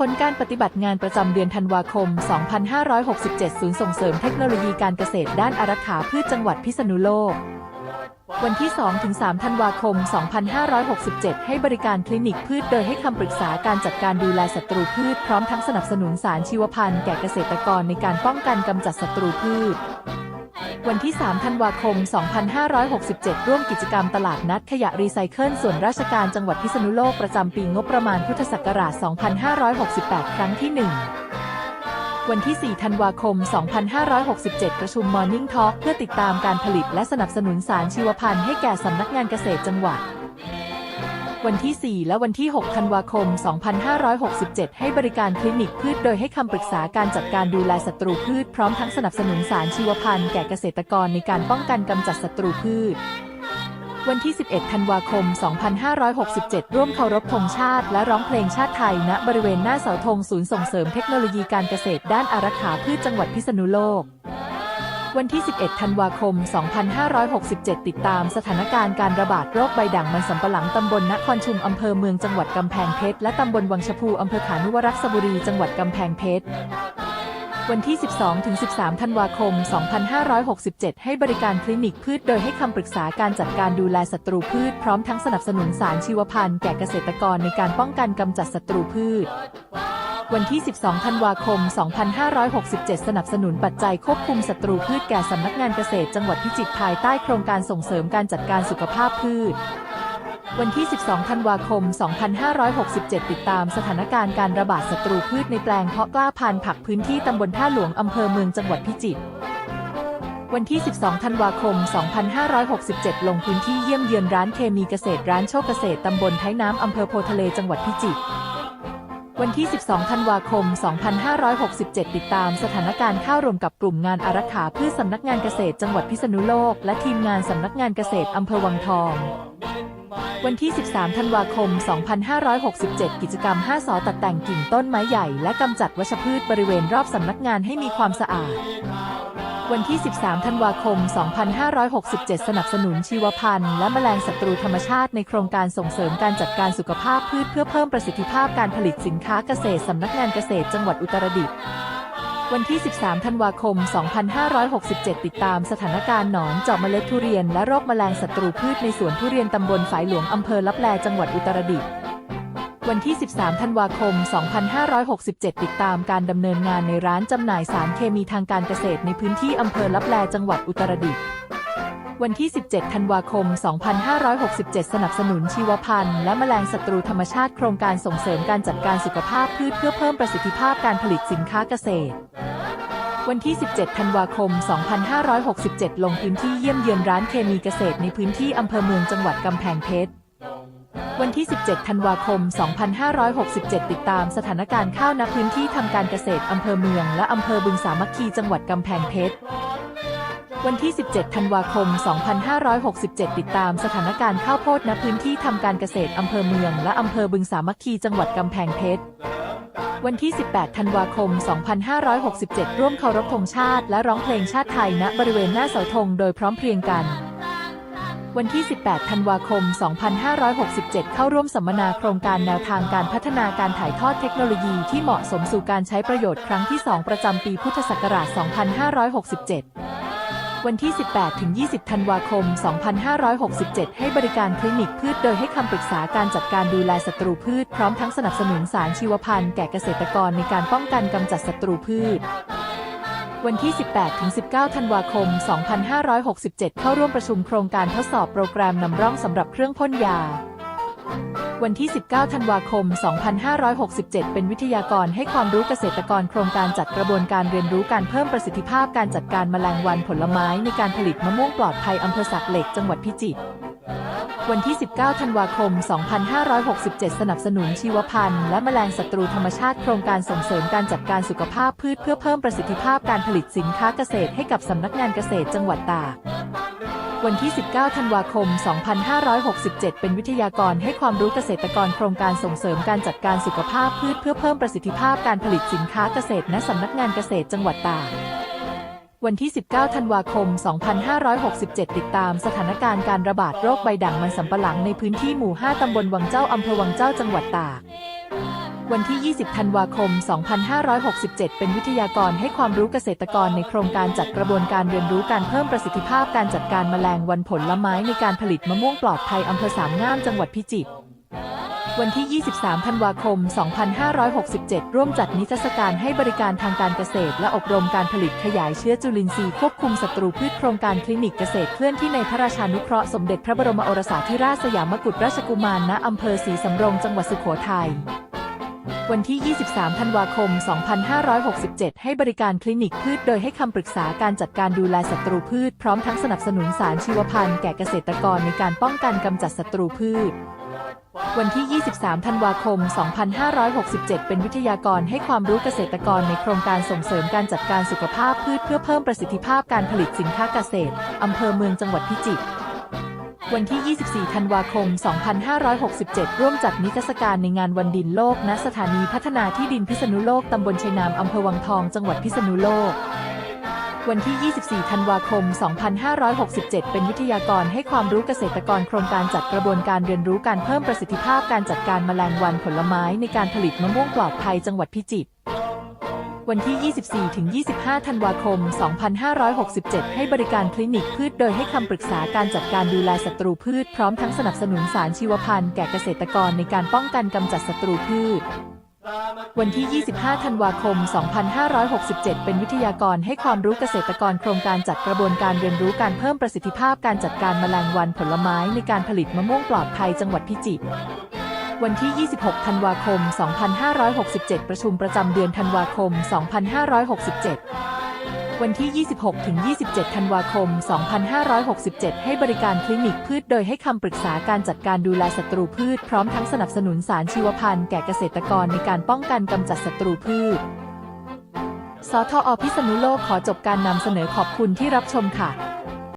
ผลการปฏิบัติงานประจำเดือนธันวาคม 2567 ศูนย์ส่งเสริมเทคโนโลยีการเกษตรด้านอารักขาพืชจังหวัดพิษณุโลก วันที่ 2-3 ธันวาคม 2567 ให้บริการคลินิกพืชโดยให้คำปรึกษาการจัดการดูแลศัตรูพืชพร้อมทั้งสนับสนุนสารชีวพันธุ์แก่เกษตรกรในการป้องกันกำจัดศัตรูพืช วันที่ 3 ธันวาคม 2567 ร่วมกิจกรรมตลาดนัดขยะรีไซเคิลส่วนราชการจังหวัดพิษณุโลกประจำปีงบประมาณพุทธศักราช 2568 ครั้งที่ 1วันที่ 4 ธันวาคม 2567 ประชุม Morning Talk เพื่อติดตามการผลิตและสนับสนุนสารชีวพันธุ์ให้แก่สำนักงานเกษตรจังหวัด วันที่ 4 และวันที่ 6 ธันวาคม 2567 ให้บริการคลินิกพืชโดยให้คำปรึกษาการจัดการดูแลศัตรูพืชพร้อมทั้งสนับสนุนสารชีวพันธุ์แก่เกษตรกรในการป้องกันกำจัดศัตรูพืชวันที่ 11 ธันวาคม 2567 ร่วมเคารพธงชาติ และร้องเพลงชาติไทย ณ บริเวณหน้าเสาธงศูนย์ส่งเสริมเทคโนโลยีการเกษตรด้านอารักขาพืชจังหวัดพิษณุโลก วันที่ 11 ธันวาคม 2567 ติดตามสถานการณ์การระบาดโรคใบด่างมันสำปะหลังตำบลนครชุมอำเภอเมืองจังหวัดกำแพงเพชรและตำบลวังชะพูอำเภอขานุวรักษบุรีจังหวัดกำแพงเพชรวันที่ 12-13 ธันวาคม 2567 ให้บริการคลินิกพืช โดยให้คำปรึกษาการจัดการดูแลศัตรูพืช พร้อมทั้งสนับสนุนสารชีวพันธุ์แก่เกษตรกรในการป้องกันกำจัดศัตรูพืช วันที่ 12 ธันวาคม 2567 สนับสนุนปัจจัยควบคุมศัตรูพืชแก่สำนักงานเกษตรจังหวัดพิจิตรภายใต้โครงการส่งเสริมการจัดการสุขภาพพืช วันที่ 12 ธันวาคม 2567 ติดตามสถานการณ์การระบาดศัตรูพืชในแปลงเพาะกล้าพันธุ์ผักพื้นที่ตำบลท่าหลวงอำเภอเมืองจังหวัดพิจิตรวันที่ 12 ธันวาคม 2567 ลงพื้นที่เยี่ยมเยือนร้านเคมีเกษตรร้านโชคเกษตรตำบลท้ายน้ำอำเภอโพทะเลจังหวัดพิจิตร วันที่ 12 ธันวาคม 2567 ติดตามสถานการณ์ข้าวรวมกับกลุ่มงานอารักขาพืชสำนักงานเกษตรจังหวัดพิษณุโลก และทีมงานสำนักงานเกษตรอำเภอวังทอง วันที่ 13 ธันวาคม 2567 กิจกรรม 5 สอตัดแต่งกิ่งต้นไม้ใหญ่และกำจัดวัชพืชบริเวณรอบสำนักงานให้มีความสะอาด วันที่ 13 ธันวาคม 2567 สนับสนุนชีวพันธุ์และแมลงศัตรูธรรมชาติในโครงการส่งเสริมการจัดการสุขภาพพืชเพื่อเพิ่มประสิทธิภาพการผลิตสินค้าเกษตร สำนักงานเกษตรจังหวัดอุตรดิตถ์วันที่ 13 ธันวาคม 2567 ติดตามสถานการณ์หนอนเจาะเมล็ดทุเรียน และโรคแมลงศัตรูพืชในสวนทุเรียนตำบลฝายหลวงอำเภอลับแลจังหวัดอุตรดิตถ์ วันที่ 13 ธันวาคม 2567 ติดตามการดำเนินงานในร้านจำหน่ายสารเคมีทางการเกษตรในพื้นที่อำเภอลับแลจังหวัดอุตรดิตถ์วันที่ 17 ธันวาคม 2567 สนับสนุนชีวพันธุ์และแมลงศัตรูธรรมชาติโครงการส่งเสริมการจัดการสุขภาพพืชเพื่อเพิ่มประสิทธิภาพการผลิตสินค้าเกษตร วันที่ 17 ธันวาคม 2567 ลงพื้นที่เยี่ยมเยือนร้านเคมีเกษตรในพื้นที่อำเภอเมืองจังหวัดกำแพงเพชร วันที่ 17 ธันวาคม 2567 ติดตามสถานการณ์ข้าวณพื้นที่ทำการเกษตรอำเภอเมือง และอำเภอบึงสามัคคีจังหวัดกำแพงเพชรวันที่ 17 ธันวาคม 2567 ติดตามสถานการณ์ข้าวโพดณพื้นที่ทำการเกษตรอำเภอเมือง และอำเภอบึงสามัคคีจังหวัดกำแพงเพชรวันที่ 18 ธันวาคม 2567 ร่วมเคารพธงชาติ และร้องเพลงชาติไทยณบริเวณหน้าเสาธงโดยพร้อมเพรียงกัน วันที่ 18 ธันวาคม 2567 เข้าร่วมสัมมนาโครงการแนวทางการพัฒนาการถ่ายทอดเทคโนโลยีที่เหมาะสมสู่การใช้ประโยชน์ครั้งที่ 2 ประจำปีพุทธศักราช 2567 วันที่ 18 ถึง 20 ธันวาคม 2567 ให้บริการคลินิกพืชโดยให้คำปรึกษาการจัดการดูแลศัตรูพืช พร้อมทั้งสนับสนุนสารชีวพันธุ์แก่เกษตรกรในการป้องกันกำจัดศัตรูพืช วันที่ 18-19 ธันวาคม 2567 เข้าร่วมประชุมโครงการทดสอบโปรแกรมนำร่องสำหรับเครื่องพ่นยา วันที่ 19 ธันวาคม 2567 เป็นวิทยากรให้ความรู้เกษตรกรโครงการจัดกระบวนการเรียนรู้การเพิ่มประสิทธิภาพการจัดการแมลงวันผลไม้ในการผลิตมะม่วงปลอดภัยอำเภอสักเหล็กจังหวัดพิจิตร วันที่ 19 ธันวาคม 2567 สนับสนุนชีวพันธุ์และแมลงศัตรูธรรมชาติโครงการส่งเสริมการจัดการสุขภาพพืชเพื่อเพิ่มประสิทธิภาพการผลิตสินค้าเกษตรให้กับสำนักงานเกษตรจังหวัดตากวันที่ 19 ธันวาคม 2567 เป็นวิทยากรให้ความรู้เกษตรกรโครงการส่งเสริมการจัดการสุขภาพพืชเพื่อเพิ่มประสิทธิภาพการผลิตสินค้าเกษตรณสำนักงานเกษตรจังหวัดตาก วันที่ 19 ธันวาคม 2567 ติดตามสถานการณ์การระบาดโรคใบด่างมันสำปะหลังในพื้นที่หมู่ 5 ตำบลวังเจ้าอำเภอวังเจ้าจังหวัดตาก วันที่ 20 ธันวาคม 2567 เป็นวิทยากรให้ความรู้เกษตรกรในโครงการจัดกระบวนการเรียนรู้การเพิ่มประสิทธิภาพการจัดการแมลงวันผลไม้ในการผลิตมะม่วงปลอดภัยอำเภอสามงามจังหวัดพิจิตร วันที่ 23 ธันวาคม 2567 ร่วมจัดนิทรรศการให้บริการทางการเกษตร และอบรมการผลิตขยายเชื้อจุลินทรีย์ควบคุมศัตรูพืชโครงการคลินิกเกษตรเคลื่อนที่ในพระราชานุเคราะห์สมเด็จพระบรมโอรสาธิราชสยามกุฎราชกุมารณอำเภอศรีสำโรงจังหวัดสุโขทัยวันที่ 23 ธันวาคม 2567 ให้บริการคลินิกพืช โดยให้คำปรึกษาการจัดการดูแลศัตรูพืช พร้อมทั้งสนับสนุนสารชีวพันธุ์แก่เกษตรกรในการป้องกันกำจัดศัตรูพืช วันที่ 23 ธันวาคม 2567 เป็นวิทยากรให้ความรู้เกษตรกรในโครงการส่งเสริมการจัดการสุขภาพพืชเพื่อเพิ่มประสิทธิภาพการผลิตสินค้าเกษตร อำเภอเมืองจังหวัดพิจิตร วันที่ 24 ธันวาคม 2567 ร่วมจัดนิทรรศการในงานวันดินโลกณสถานีพัฒนาที่ดินพิษณุโลก ตำบลชัยนาม อำเภอวังทอง จังหวัดพิษณุโลก วันที่ 24 ธันวาคม 2567 เป็นวิทยากรให้ความรู้เกษตรกรโครงการจัดกระบวนการเรียนรู้การเพิ่มประสิทธิภาพการจัดการแมลงวันผลไม้ในการผลิตมะม่วงปลอดภัยจังหวัดพิจิตรวันที่ 24 ถึง 25 ธันวาคม 2567 ให้บริการคลินิกพืชโดยให้คำปรึกษาการจัดการดูแลศัตรูพืช พร้อมทั้งสนับสนุนสารชีวพันธุ์แก่เกษตรกรในการป้องกันกำจัดศัตรูพืช วันที่ 25 ธันวาคม 2567 เป็นวิทยากรให้ความรู้เกษตรกรโครงการจัดกระบวนการเรียนรู้การเพิ่มประสิทธิภาพการจัดการแมลงวันผลไม้ในการผลิตมะม่วงปลอดภัยจังหวัดพิจิตร วันที่ 26 ธันวาคม 2567 ประชุมประจำเดือนธันวาคม 2567 วันที่ 26ถึง27 ธันวาคม 2567 ให้บริการคลินิกพืชโดยให้คำปรึกษาการจัดการดูแลศัตรูพืช พร้อมทั้งสนับสนุนสารชีวพันธุ์แก่เกษตรกรในการป้องกันกำจัดศัตรูพืช สทอพิษณุโลกขอจบการนำเสนอขอบคุณที่รับชมค่ะ